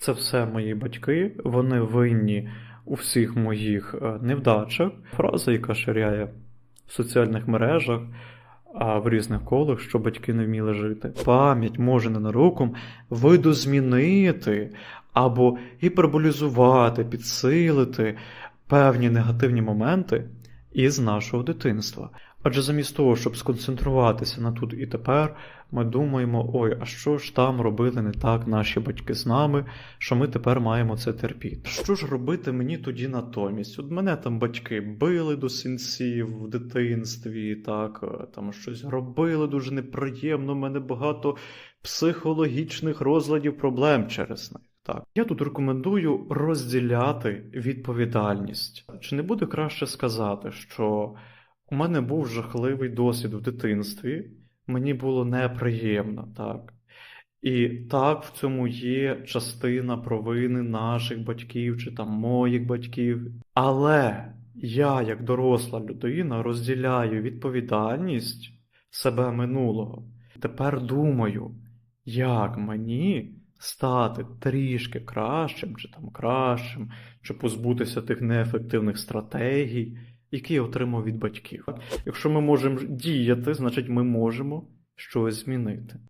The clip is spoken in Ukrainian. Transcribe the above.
це все мої батьки, вони винні у всіх моїх е, невдачах. Фраза, яка ширяє в соціальних мережах, а в різних колах, що батьки не вміли жити. Пам'ять може ненароком видозмінити або гіперболізувати, підсилити певні негативні моменти із нашого дитинства. Адже замість того, щоб сконцентруватися на тут і тепер, ми думаємо, ой, а що ж там робили не так наші батьки з нами, що ми тепер маємо це терпіти. Що ж робити мені тоді натомість? От мене там батьки били до синців в дитинстві, так, е, там щось робили дуже неприємно, в мене багато психологічних розладів, проблем через них. Так, я тут рекомендую розділяти відповідальність. Чи не буде краще сказати, що у мене був жахливий досвід в дитинстві, мені було неприємно, так. І так, в цьому є частина провини наших батьків чи там моїх батьків. Але я, як доросла людина, розділяю відповідальність себе минулого. Тепер думаю, як мені стати трішки кращим, чи там кращим, чи позбутися тих неефективних стратегій, які я отримав від батьків. Якщо ми можемо діяти, значить ми можемо щось змінити.